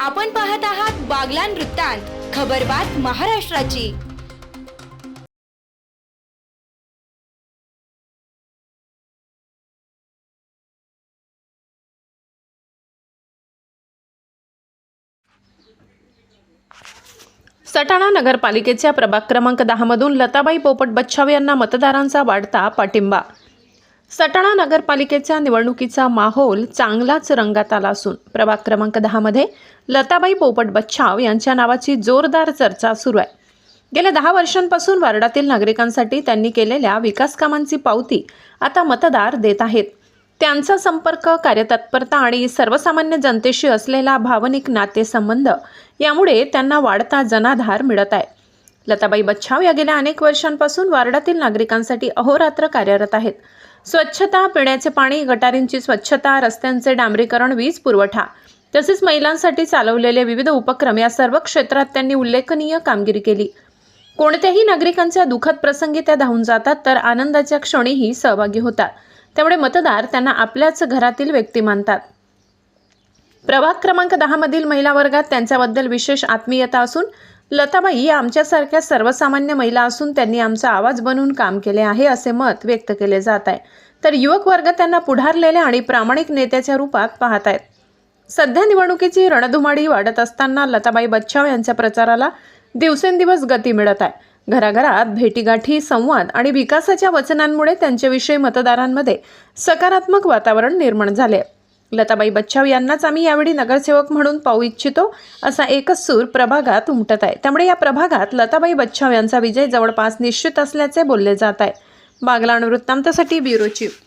आपण पाहत आहात बागलान वृत्तांत खबरबात महाराष्ट्राची. सटाणा नगरपालिकेच्या प्रभाग क्रमांक दहामधून लताबाई पोपट बच्छाव यांना मतदारांचा वाढता पाठिंबा सटाणा नगरपालिकेच्या निवडणुकीचा माहोल चांगलाच रंगात आला असून प्रभाग क्रमांक दहामध्ये लताबाई पोपट बच्छाव यांच्या नावाची जोरदार चर्चा सुरू आहे. गेल्या दहा वर्षांपासून वार्डातील नागरिकांसाठी त्यांनी केलेल्या विकास कामांची पावती आता मतदार देत आहेत. त्यांचा संपर्क कार्यतत्परता आणि सर्वसामान्य जनतेशी असलेला भावनिक नातेसंबंध यामुळे त्यांना वाढता जनाधार मिळत आहे. लताबाई बच्छाव या गेल्या अनेक वर्षांपासून वार्डातील नागरिकांसाठी अहोरात्र कार्यरत आहेत. स्वच्छता पिण्याचे पाणी गटारींची स्वच्छता रस्त्यांचे डांबरीकरण वीज पुरवठा तसेच महिलांसाठी चालवलेले विविध उपक्रम या सर्व क्षेत्रात त्यांनी उल्लेखनीय कामगिरी केली. कोणत्याही नागरिकांच्या दुःखद प्रसंगी त्या धावून जातात तर आनंदाच्या क्षणीही सहभागी होतात. त्यामुळे मतदार त्यांना आपल्याच घरातील व्यक्ती मानतात. प्रभाग क्रमांक दहामधील महिला वर्गात त्यांच्याबद्दल विशेष आत्मीयता असून लताबाई या आमच्यासारख्या सर्वसामान्य महिला असून त्यांनी आमचा आवाज बनवून काम केले आहे असे मत व्यक्त केले जात आहे. तर युवक वर्ग त्यांना पुढारलेल्या आणि प्रामाणिक नेत्याच्या रूपात पाहत आहेत. सध्या निवडणुकीची रणधुमाडी वाढत असताना लताबाई बच्छाव यांच्या प्रचाराला दिवसेंदिवस गती मिळत आहे. घराघरात भेटीगाठी संवाद आणि विकासाच्या वचनांमुळे त्यांच्याविषयी मतदारांमध्ये सकारात्मक वातावरण निर्माण झाले लताबाई बच्छाव यांनाच आम्ही यावेळी नगरसेवक म्हणून पाहू इच्छितो असा एकच सूर प्रभागात उमटत आहे. त्यामुळे या प्रभागात लताबाई बच्छाव यांचा विजय जवळपास निश्चित असल्याचे बोलले जात आहे. बागलाण वृत्तांतासाठी ब्युरो चीफ.